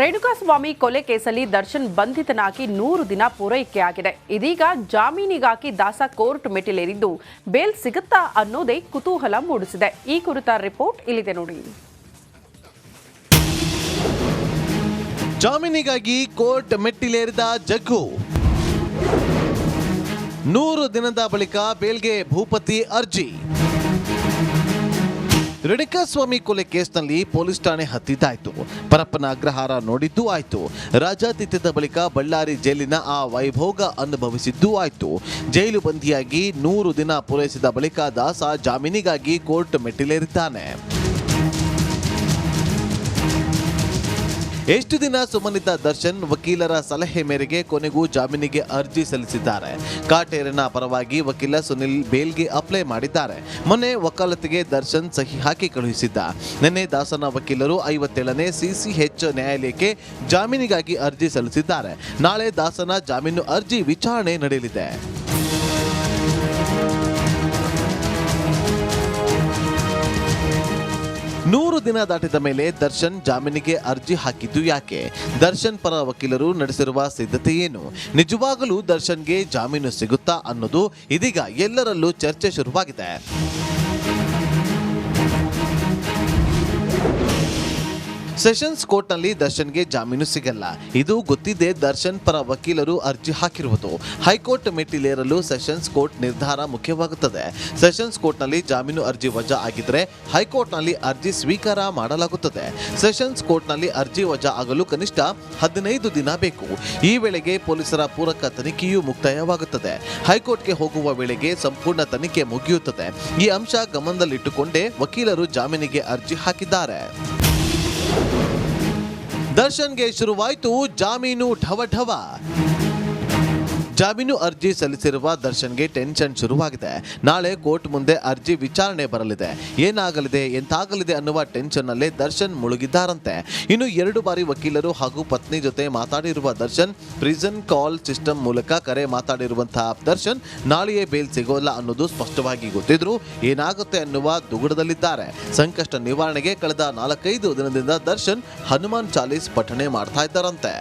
ರೇಣುಕಾಸ್ವಾಮಿ ಕೊಲೆ ಕೇಸಲ್ಲಿ ದರ್ಶನ್ ಬಂಧಿತನಾಗಿ ನೂರು ದಿನ ಪೂರೈಕೆಯಾಗಿದೆ ಇದೀಗ ಜಾಮೀನಿಗಾಗಿ ದಾಸ ಕೋರ್ಟ್ ಮೆಟ್ಟಿಲೇರಿದ್ದು ಬೇಲ್ ಸಿಗುತ್ತಾ ಅನ್ನೋದೇ ಕುತೂಹಲ ಮೂಡಿಸಿದೆ. ಈ ಕುರಿತ ರಿಪೋರ್ಟ್ ಇಲ್ಲಿದೆ ನೋಡಿ. ಜಾಮೀನಿಗಾಗಿ ಕೋರ್ಟ್ ಮೆಟ್ಟಿಲೇರಿದ ಜಗ್ಗು. ನೂರು ದಿನದ ಬಳಿಕ ಬೇಲ್ಗೆ ಭೂಪತಿ ಅರ್ಜಿ. ರೇಣುಕಾಸ್ವಾಮಿ ಕೊಲೆ ಕೇಸ್ನಲ್ಲಿ ಪೊಲೀಸ್ ಠಾಣೆ ಹತ್ತಿದ್ದಾಯಿತು ಪರಪ್ಪನ ಅಗ್ರಹಾರ ನೋಡಿದ್ದೂ ಆಯಿತು. ರಾಜಾತಿಥ್ಯದ ಬಳಿಕ ಬಳ್ಳಾರಿ ಜೈಲಿನ ಆ ವೈಭೋಗ ಅನುಭವಿಸಿದ್ದೂ ಆಯಿತು. ಜೈಲು ಬಂದಿಯಾಗಿ ನೂರು ದಿನ ಪೂರೈಸಿದ ಬಳಿಕ ದಾಸ ಜಾಮೀನಿಗಾಗಿ ಕೋರ್ಟ್ ಮೆಟ್ಟಿಲೇರಿದ್ದಾನೆ. ಎಷ್ಟು ದಿನ ಸುಮ್ಮನಿದ್ದ ದರ್ಶನ್ ವಕೀಲರ ಸಲಹೆ ಮೇರೆಗೆ ಕೊನೆಗೂ ಜಾಮೀನಿಗೆ ಅರ್ಜಿ ಸಲ್ಲಿಸಿದ್ದಾರೆ? ಕಾಟೇರಿನ ಪರವಾಗಿ ವಕೀಲ ಸುನಿಲ್ ಬೇಲ್ಗೆ ಅಪ್ಲೈ ಮಾಡಿದ್ದಾರೆ. ಮೊನ್ನೆ ವಕಾಲತಿಗೆ ದರ್ಶನ್ ಸಹಿ ಹಾಕಿ ಕಳುಹಿಸಿದ್ದ. ನಿನ್ನೆ ದಾಸನ ವಕೀಲರು ಐವತ್ತೇಳನೇ ಸಿಸಿಎಚ್ ನ್ಯಾಯಾಲಯಕ್ಕೆ ಜಾಮೀನಿಗಾಗಿ ಅರ್ಜಿ ಸಲ್ಲಿಸಿದ್ದಾರೆ. ನಾಳೆ ದಾಸನ ಜಾಮೀನು ಅರ್ಜಿ ವಿಚಾರಣೆ ನಡೆಯಲಿದೆ. ನೂರು ದಿನ ದಾಟಿದ ಮೇಲೆ ದರ್ಶನ್ ಜಾಮೀನಿಗೆ ಅರ್ಜಿ ಹಾಕಿದ್ದು ಯಾಕೆ? ದರ್ಶನ್ ಪರ ವಕೀಲರು ನಡೆಸಿರುವ ಸಿದ್ಧತೆ ಏನು? ನಿಜವಾಗಲೂ ದರ್ಶನ್ಗೆ ಜಾಮೀನು ಸಿಗುತ್ತಾ ಅನ್ನೋದು ಇದೀಗ ಎಲ್ಲರಲ್ಲೂ ಚರ್ಚೆ ಶುರುವಾಗಿದೆ. ಸೆಷನ್ಸ್ ಕೋರ್ಟ್ನಲ್ಲಿ ದರ್ಶನ್ಗೆ ಜಾಮೀನು ಸಿಗಲ್ಲ. ಇದು ಗೊತ್ತಿದೆ ದರ್ಶನ್ ಪರ ವಕೀಲರು ಅರ್ಜಿ ಹಾಕಿರುವುದು. ಹೈಕೋರ್ಟ್ ಮೆಟ್ಟಿಲೇರಲು ಸೆಷನ್ಸ್ ಕೋರ್ಟ್ ನಿರ್ಧಾರ ಮುಖ್ಯವಾಗುತ್ತದೆ. ಸೆಷನ್ಸ್ ಕೋರ್ಟ್ನಲ್ಲಿ ಜಾಮೀನು ಅರ್ಜಿ ವಜಾ ಆಗಿದ್ರೆ ಹೈಕೋರ್ಟ್ನಲ್ಲಿ ಅರ್ಜಿ ಸ್ವೀಕಾರ ಮಾಡಲಾಗುತ್ತದೆ. ಸೆಷನ್ಸ್ ಕೋರ್ಟ್ನಲ್ಲಿ ಅರ್ಜಿ ವಜಾ ಆಗಲು ಕನಿಷ್ಠ ಹದಿನೈದು ದಿನ ಬೇಕು. ಈ ವೇಳೆಗೆ ಪೊಲೀಸರ ಪೂರಕ ತನಿಖೆಯೂ ಮುಕ್ತಾಯವಾಗುತ್ತದೆ. ಹೈಕೋರ್ಟ್ಗೆ ಹೋಗುವ ವೇಳೆಗೆ ಸಂಪೂರ್ಣ ತನಿಖೆ ಮುಗಿಯುತ್ತದೆ. ಈ ಅಂಶ ಗಮನದಲ್ಲಿಟ್ಟುಕೊಂಡೇ ವಕೀಲರು ಜಾಮೀನಿಗೆ ಅರ್ಜಿ ಹಾಕಿದ್ದಾರೆ. ದರ್ಶನ್ಗೆ ಶುರುವಾಯಿತು ಜಾಮೀನು ಢವ ಢವ ಜಾಮೀನು ಅರ್ಜಿ ಸಲ್ಲಿಸಿರುವ ದರ್ಶನ್ಗೆ ಟೆನ್ಷನ್ ಶುರುವಾಗಿದೆ. ನಾಳೆ ಕೋರ್ಟ್ ಮುಂದೆ ಅರ್ಜಿ ವಿಚಾರಣೆ ಬರಲಿದೆ. ಏನಾಗಲಿದೆ, ಎಂತಾಗಲಿದೆ ಅನ್ನುವ ಟೆನ್ಷನ್ನಲ್ಲೇ ದರ್ಶನ್ ಮುಳುಗಿದ್ದಾರಂತೆ. ಇನ್ನು ಎರಡು ಬಾರಿ ವಕೀಲರು ಹಾಗೂ ಪತ್ನಿ ಜೊತೆ ಮಾತಾಡಿರುವ ದರ್ಶನ್, ಪ್ರಿಸನ್ ಕಾಲ್ ಸಿಸ್ಟಮ್ ಮೂಲಕ ಕರೆ ಮಾತಾಡಿರುವಂತಹ ದರ್ಶನ್ ನಾಳೆಯೇ ಬೇಲ್ ಸಿಗೋಲ್ಲ ಅನ್ನೋದು ಸ್ಪಷ್ಟವಾಗಿ ಗೊತ್ತಿದ್ರು ಏನಾಗುತ್ತೆ ಅನ್ನುವ ದುಗುಡದಲ್ಲಿದ್ದಾರೆ. ಸಂಕಷ್ಟ ನಿವಾರಣೆಗೆ ಕಳೆದ ನಾಲ್ಕೈದು ದಿನದಿಂದ ದರ್ಶನ್ ಹನುಮಾನ್ ಚಾಲೀಸ್ ಪಠಣೆ ಮಾಡ್ತಾ ಇದ್ದಾರಂತೆ.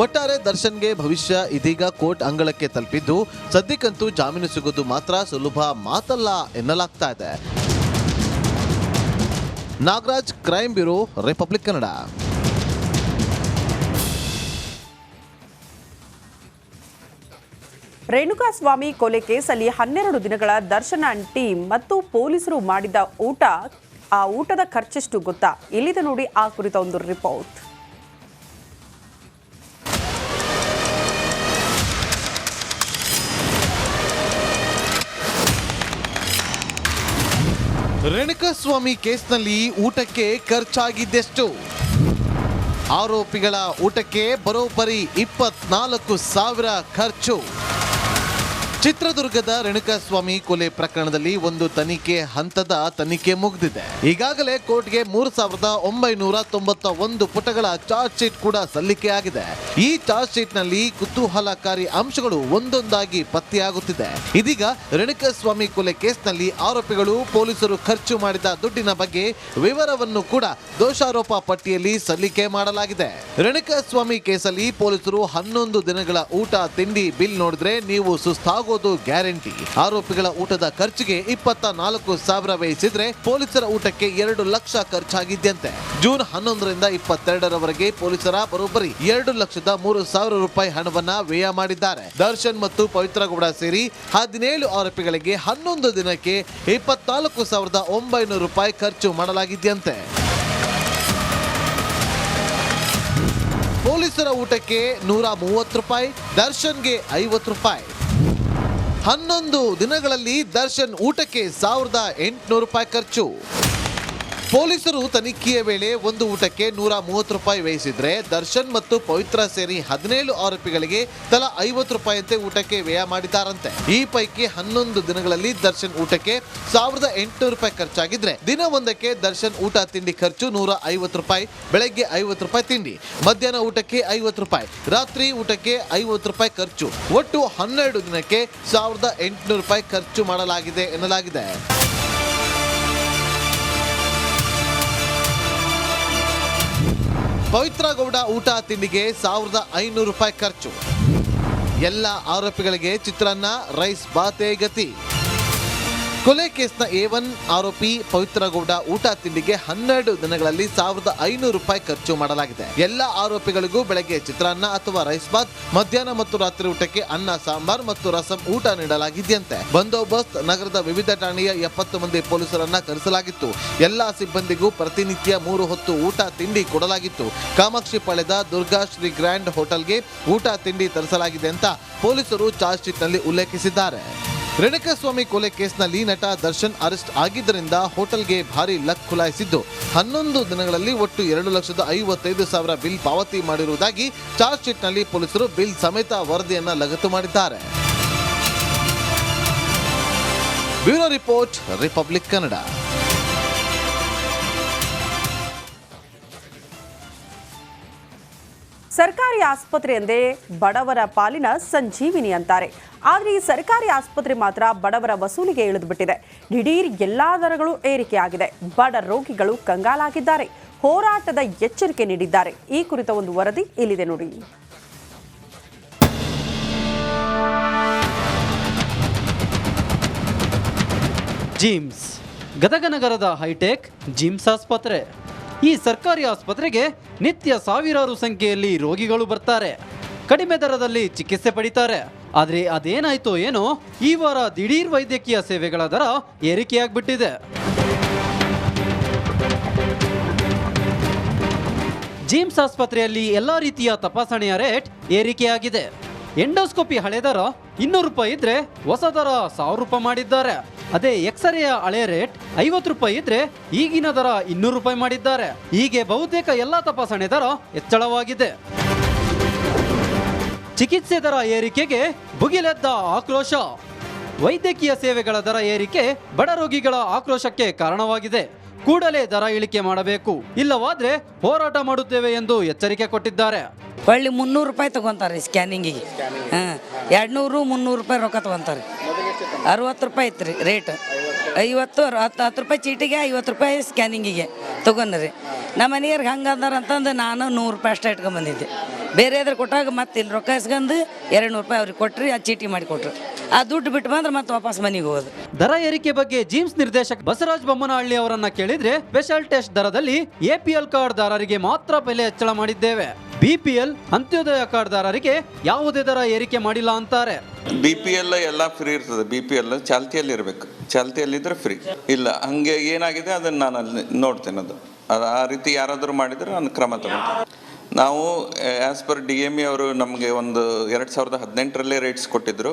ಒಟ್ಟಾರೆ ದರ್ಶನ್ಗೆ ಭವಿಷ್ಯ ಇದೀಗ ಕೋರ್ಟ್ ಅಂಗಳಕ್ಕೆ ತಲುಪಿದ್ದು, ಸದ್ಯಕ್ಕಂತೂ ಜಾಮೀನು ಸಿಗೋದು ಮಾತ್ರ ಸುಲಭ ಮಾತಲ್ಲ ಎನ್ನಲಾಗ್ತಾ ಇದೆ. Nagaraj crime bureau, Republic Kannada. Renukaswamy ಕೊಲೆ ಕೇಸಲ್ಲಿ ಹನ್ನೆರಡು ದಿನಗಳ ದರ್ಶನ ಟೀಮ್ ಮತ್ತು ಪೊಲೀಸರು ಮಾಡಿದ ಊಟ, ಆ ಊಟದ ಖರ್ಚೆಷ್ಟು ಗೊತ್ತಾ? ಇಲ್ಲಿದೆ ನೋಡಿ ಆ ಕುರಿತ ಒಂದು ರಿಪೋರ್ಟ್. ರೇಣುಕಸ್ವಾಮಿ ಕೇಸ್ನಲ್ಲಿ ಊಟಕ್ಕೆ ಖರ್ಚಾಗಿದ್ದೆಷ್ಟು? ಆರೋಪಿಗಳ ಊಟಕ್ಕೆ ಬರೋಬ್ಬರಿ ಇಪ್ಪತ್ನಾಲ್ಕು ಸಾವಿರ ಖರ್ಚು. ಚಿತ್ರದುರ್ಗದ ರೇಣುಕಾಸ್ವಾಮಿ ಕೊಲೆ ಪ್ರಕರಣದಲ್ಲಿ ಒಂದು ತನಿಖೆ ಹಂತದ ತನಿಖೆ ಮುಗಿದಿದೆ. ಈಗಾಗಲೇ ಕೋರ್ಟ್ಗೆ ಮೂರು ಸಾವಿರದ ಒಂಬೈನೂರ ತೊಂಬತ್ತ ಒಂದು ಪುಟಗಳ ಚಾರ್ಜ್ ಶೀಟ್ ಕೂಡ ಸಲ್ಲಿಕೆಯಾಗಿದೆ ಈ ಚಾರ್ಜ್ ಶೀಟ್ನಲ್ಲಿ ಕುತೂಹಲಕಾರಿ ಅಂಶಗಳು ಒಂದೊಂದಾಗಿ ಪತ್ತೆಯಾಗುತ್ತಿದೆ. ಇದೀಗ ರೇಣುಕಾಸ್ವಾಮಿ ಕೊಲೆ ಕೇಸ್ನಲ್ಲಿ ಆರೋಪಿಗಳು ಪೊಲೀಸರು ಖರ್ಚು ಮಾಡಿದ ದುಡ್ಡಿನ ಬಗ್ಗೆ ವಿವರವನ್ನು ಕೂಡ ದೋಷಾರೋಪ ಪಟ್ಟಿಯಲ್ಲಿ ಸಲ್ಲಿಕೆ ಮಾಡಲಾಗಿದೆ. ರೇಣುಕಾಸ್ವಾಮಿ ಕೇಸಲ್ಲಿ ಪೊಲೀಸರು ಹನ್ನೊಂದು ದಿನಗಳ ಊಟ, ತಿಂಡಿ, ಬಿಲ್ ನೋಡಿದ್ರೆ ನೀವು ಸುಸ್ತಾಗೋದು ಗ್ಯಾರಂಟಿ. ಆರೋಪಿಗಳ ಊಟದ ಖರ್ಚಿಗೆ ಇಪ್ಪತ್ತ ನಾಲ್ಕು ಸಾವಿರ ವ್ಯಯಿಸಿದ್ರೆ ಪೊಲೀಸರ ಊಟಕ್ಕೆ ಎರಡು ಲಕ್ಷ ಖರ್ಚಾಗಿದ್ದಂತೆ ಜೂನ್ ಹನ್ನೊಂದರಿಂದ ಇಪ್ಪತ್ತೆರಡರವರೆಗೆ ಪೊಲೀಸರ ಬರೋಬ್ಬರಿ ಎರಡು ಲಕ್ಷದ ಮೂರು ಸಾವಿರ ರೂಪಾಯಿ ಹಣವನ್ನ ವ್ಯಯ ಮಾಡಿದ್ದಾರೆ. ದರ್ಶನ್ ಮತ್ತು ಪವಿತ್ರಗೌಡ ಸೇರಿ ಹದಿನೇಳು ಆರೋಪಿಗಳಿಗೆ ಹನ್ನೊಂದು ದಿನಕ್ಕೆ ಇಪ್ಪತ್ನಾಲ್ಕು ಸಾವಿರದ ಒಂಬೈನೂರು ರೂಪಾಯಿ ಖರ್ಚು ಮಾಡಲಾಗಿದ್ದಂತೆ ಪೊಲೀಸರ ಊಟಕ್ಕೆ ನೂರ ಮೂವತ್ತು ರೂಪಾಯಿ, ದರ್ಶನ್ಗೆ ಐವತ್ತು ರೂಪಾಯಿ. ಹನ್ನೊಂದು ದಿನಗಳಲ್ಲಿ ದರ್ಶನ್ ಊಟಕ್ಕೆ ಸಾವಿರದ ಎಂಟುನೂರು ರೂಪಾಯಿ ಖರ್ಚು. ಪೊಲೀಸರು ತನಿಖೆಯ ವೇಳೆ ಒಂದು ಊಟಕ್ಕೆ ನೂರ ಮೂವತ್ತು ರೂಪಾಯಿ ವ್ಯಯಿಸಿದ್ರೆ ದರ್ಶನ್ ಮತ್ತು ಪವಿತ್ರ ಸೇರಿ ಹದಿನೇಳು ಆರೋಪಿಗಳಿಗೆ ತಲಾ ಐವತ್ತು ರೂಪಾಯಿಯಂತೆ ಊಟಕ್ಕೆ ವ್ಯಯ ಮಾಡಿದ್ದಾರಂತೆ. ಈ ಪೈಕಿ ಹನ್ನೊಂದು ದಿನಗಳಲ್ಲಿ ದರ್ಶನ್ ಊಟಕ್ಕೆ ಸಾವಿರದ ಎಂಟುನೂರು ರೂಪಾಯಿ ಖರ್ಚಾಗಿದ್ರೆ ದಿನ ಒಂದಕ್ಕೆ ದರ್ಶನ್ ಊಟ ತಿಂಡಿ ಖರ್ಚು ನೂರ ಐವತ್ತು ರೂಪಾಯಿ, ಬೆಳಗ್ಗೆ ಐವತ್ತು ರೂಪಾಯಿ ತಿಂಡಿ, ಮಧ್ಯಾಹ್ನ ಊಟಕ್ಕೆ ಐವತ್ತು ರೂಪಾಯಿ, ರಾತ್ರಿ ಊಟಕ್ಕೆ ಐವತ್ತು ರೂಪಾಯಿ ಖರ್ಚು. ಒಟ್ಟು ಹನ್ನೆರಡು ದಿನಕ್ಕೆ ಸಾವಿರದ ಎಂಟುನೂರು ರೂಪಾಯಿ ಖರ್ಚು ಮಾಡಲಾಗಿದೆ ಎನ್ನಲಾಗಿದೆ. ಪವಿತ್ರ ಗೌಡ ಊಟ ತಿಂಡಿಗೆ ಸಾವಿರದ ಐನೂರು ರೂಪಾಯಿ ಖರ್ಚು. ಎಲ್ಲ ಆರೋಪಿಗಳಿಗೆ ಚಿತ್ರಾನ್ನ ರೈಸ್ ಬಾತೆ ಗತಿ. ಕೊಲೆ ಕೇಸ್ನ ಎ ಒನ್ ಆರೋಪಿ ಪವಿತ್ರಗೌಡ ಊಟ ತಿಂಡಿಗೆ ಹನ್ನೆರಡು ದಿನಗಳಲ್ಲಿ ಸಾವಿರದ ಐನೂರು ರೂಪಾಯಿ ಖರ್ಚು ಮಾಡಲಾಗಿದೆ. ಎಲ್ಲ ಆರೋಪಿಗಳಿಗೂ ಬೆಳಗ್ಗೆ ಚಿತ್ರಾನ್ನ ಅಥವಾ ರೈಸ್ ಬಾತ್, ಮಧ್ಯಾಹ್ನ ಮತ್ತು ರಾತ್ರಿ ಊಟಕ್ಕೆ ಅನ್ನ, ಸಾಂಬಾರ್ ಮತ್ತು ರಸಂ ಊಟ ನೀಡಲಾಗಿದೆಯಂತೆ. ಬಂದೋಬಸ್ತ್ ನಗರದ ವಿವಿಧ ಠಾಣೆಯ ಎಪ್ಪತ್ತು ಮಂದಿ ಪೊಲೀಸರನ್ನ ಕರೆಸಲಾಗಿತ್ತು. ಎಲ್ಲಾ ಸಿಬ್ಬಂದಿಗೂ ಪ್ರತಿನಿತ್ಯ ಮೂರು ಹೊತ್ತು ಊಟ ತಿಂಡಿ ಕೊಡಲಾಗಿತ್ತು. ಕಾಮಾಕ್ಷಿ ಪಳೆದ ದುರ್ಗಾ ಶ್ರೀ ಗ್ರ್ಯಾಂಡ್ ಹೋಟೆಲ್ಗೆ ಊಟ ತಿಂಡಿ ತರಿಸಲಾಗಿದೆ ಅಂತ ಪೊಲೀಸರು ಚಾರ್ಜ್ ಶೀಟ್ನಲ್ಲಿ ಉಲ್ಲೇಖಿಸಿದ್ದಾರೆ. ರೇಣುಕಸ್ವಾಮಿ ಕೊಲೆ ಕೇಸ್ನಲ್ಲಿ ನಟ ದರ್ಶನ್ ಅರೆಸ್ಟ್ ಆಗಿದ್ದರಿಂದ ಹೋಟೆಲ್ಗೆ ಭಾರಿ ಲಕ್ ಖುಲಾಯಿಸಿದ್ದು ಹನ್ನೊಂದು ದಿನಗಳಲ್ಲಿ ಒಟ್ಟು ಎರಡು ಲಕ್ಷದ ಐವತ್ತೈದು ಸಾವಿರ ಬಿಲ್ ಪಾವತಿ ಮಾಡಿರುವುದಾಗಿ ಚಾರ್ಜ್ ಶೀಟ್ನಲ್ಲಿ ಪೊಲೀಸರು ಬಿಲ್ ಸಮೇತ ವರದಿಯನ್ನು ಲಗತ್ತು ಮಾಡಿದ್ದಾರೆ. Bureau report, Republic Kannada. ಸರ್ಕಾರಿ ಆಸ್ಪತ್ರೆ ಎಂದೇ ಬಡವರ ಪಾಲಿನ ಸಂಜೀವಿನಿ ಅಂತಾರೆ. ಆದರೆ ಈ ಸರ್ಕಾರಿ ಆಸ್ಪತ್ರೆ ಮಾತ್ರ ಬಡವರ ವಸೂಲಿಗೆ ಇಳಿದುಬಿಟ್ಟಿದೆ. ದಿಢೀರ್ ಎಲ್ಲಾ ದರಗಳು ಏರಿಕೆಯಾಗಿದೆ. ಬಡ ರೋಗಿಗಳು ಕಂಗಾಲಾಗಿದ್ದಾರೆ. ಹೋರಾಟದ ಎಚ್ಚರಿಕೆ ನೀಡಿದ್ದಾರೆ. ಈ ಕುರಿತ ಒಂದು ವರದಿ ಇಲ್ಲಿದೆ ನೋಡಿ. ಜಿಮ್ಸ್ ಗದಗ ನಗರದ ಹೈಟೆಕ್ ಜಿಮ್ಸ್ ಆಸ್ಪತ್ರೆ. ಈ ಸರ್ಕಾರಿ ಆಸ್ಪತ್ರೆಗೆ ನಿತ್ಯ ಸಾವಿರಾರು ಸಂಖ್ಯೆಯಲ್ಲಿ ರೋಗಿಗಳು ಬರ್ತಾರೆ. ಕಡಿಮೆ ದರದಲ್ಲಿ ಚಿಕಿತ್ಸೆ ಪಡಿತಾರೆ. ಆದರೆ ಅದೇನಾಯ್ತೋ ಏನೋ, ಈ ವಾರ ದಿಢೀರ್ ವೈದ್ಯಕೀಯ ಸೇವೆಗಳ ದರ ಏರಿಕೆಯಾಗ್ಬಿಟ್ಟಿದೆ. ಜಿಮ್ಸ್ ಆಸ್ಪತ್ರೆಯಲ್ಲಿ ಎಲ್ಲಾ ರೀತಿಯ ತಪಾಸಣೆಯ ರೇಟ್ ಏರಿಕೆಯಾಗಿದೆ. ಎಂಡೋಸ್ಕೋಪಿ ಹಳೆ ದರ ಇನ್ನೂರು ರೂಪಾಯಿ ಇದ್ರೆ ಹೊಸ ದರ ಸಾವಿರ ರೂಪಾಯಿ ಮಾಡಿದ್ದಾರೆ. ಅದೇ ಎಕ್ಸ್ರೇಯ ಹಳೆ ರೇಟ್ ಐವತ್ತು ರೂಪಾಯಿ ಇದ್ರೆ ಈಗಿನ ದರ ಇನ್ನೂರು ರೂಪಾಯಿ ಮಾಡಿದ್ದಾರೆ. ಹೀಗೆ ಬಹುತೇಕ ಎಲ್ಲಾ ತಪಾಸಣೆ ದರ ಹೆಚ್ಚಳವಾಗಿದೆ. ಚಿಕಿತ್ಸೆ ದರ ಏರಿಕೆಗೆ ಭುಗಿಲೆದ್ದ ಆಕ್ರೋಶ. ವೈದ್ಯಕೀಯ ಸೇವೆಗಳ ದರ ಏರಿಕೆ ಬಡ ರೋಗಿಗಳ ಆಕ್ರೋಶಕ್ಕೆ ಕಾರಣವಾಗಿದೆ. ಕೂಡಲೇ ದರ ಇಳಿಕೆ ಮಾಡಬೇಕು. ಇಲ್ಲವಾದ್ರೆ ಹೋರಾಟ ಮಾಡುತ್ತೇವೆ ಎಂದು ಎಚ್ಚರಿಕೆ ಕೊಟ್ಟಿದ್ದಾರೆ. ಹೊಳ್ಳಿ ಮುನ್ನೂರು ರೂಪಾಯಿ ತಗೊಂತಾರೆ ಸ್ಕ್ಯಾನಿಂಗಿಗೆ. ಎರಡ್ನೂರು ಎರಡು ನೂರು ಮುನ್ನೂರು ರೂಪಾಯಿ ರೊಕ್ಕ ತೊಗೊತಾರೆ. ಅರವತ್ತು ರೂಪಾಯಿ ಐತೆ ರೀ ರೇಟ್ ಐವತ್ತು ಹತ್ತು ಹತ್ತು ರೂಪಾಯಿ ಚೀಟಿಗೆ, ಐವತ್ತು ರೂಪಾಯಿ ಸ್ಕ್ಯಾನಿಂಗಿಗೆ ತೊಗೊಂಡ್ರಿ. ನಮ್ಮ ಮನೆಯವ್ರಿಗೆ ಹಂಗೆ ಅಂದಾರ ಅಂತಂದು ನಾನು ನೂರು ರೂಪಾಯಿ ಅಷ್ಟೇ ಇಟ್ಕೊಂಬಂದಿದ್ದೆ. ಬೇರೆ ಆದ್ರೆ ಕೊಟ್ಟಾಗ ಮತ್ತೆ ಇಲ್ಲಿ ರೊಕ್ಕ ಇಸ್ಕೊಂಡು ಎರಡು ನೂರು ರೂಪಾಯಿ ಅವ್ರಿಗೆ ಕೊಟ್ರಿ, ಆ ಚೀಟಿ ಮಾಡಿ ಕೊಟ್ರು. ಆ ದುಡ್ಡು ಬಿಟ್ಟು ಬಂದ್ರೆ ಮತ್ತೆ ವಾಪಸ್ ಮನೆಗೆ ಹೋಗೋದು. ದರ ಏರಿಕೆ ಬಗ್ಗೆ ಜಿಮ್ಸ್ ನಿರ್ದೇಶಕ ಬಸವರಾಜ ಬೊಮ್ಮನಹಳ್ಳಿ ಅವರನ್ನ ಕೇಳಿದ್ರೆ ಸ್ಪೆಷಲ್ ಟೆಸ್ಟ್ ದರದಲ್ಲಿ ಎಪಿಎಲ್ ಕಾರ್ಡ್ ದಾರರಿಗೆ ಮಾತ್ರ ಬೆಲೆ ಹೆಚ್ಚಳ ಮಾಡಿದ್ದೇವೆ. ಬಿಪಿಎಲ್ ಅಂತ್ಯೋದಯ ಕಾರ್ಡ್ದಾರರಿಗೆ ಯಾವುದೇ ದರ ಏರಿಕೆ ಮಾಡಿಲ್ಲ ಅಂತಾರೆ. ಬಿಪಿಎಲ್ ಎಲ್ಲ ಫ್ರೀ ಇರ್ತದೆ. ಬಿಪಿಎಲ್ ಚಾಲ್ತಿಯಲ್ಲಿ ಇರಬೇಕು. ಚಾಲ್ತಿಯಲ್ಲಿ ಇದ್ರೆ ಫ್ರೀ. ಇಲ್ಲ, ಹಂಗೆ ಏನಾಗಿದೆ ಅದನ್ನು ನಾನು ಅಲ್ಲಿ ನೋಡ್ತೇನೆ ಅದು. ಅದು ಆ ರೀತಿ ಯಾರಾದರೂ ಮಾಡಿದರೆ ನಾನು ಕ್ರಮ ತಗೊಳ್ತೇನೆ. ನಾವು as per D M E ಅವರು ನಮಗೆ ಒಂದು ಎರಡು ಸಾವಿರದ ಹದಿನೆಂಟರಲ್ಲೇ ರೇಟ್ಸ್ ಕೊಟ್ಟಿದ್ದರು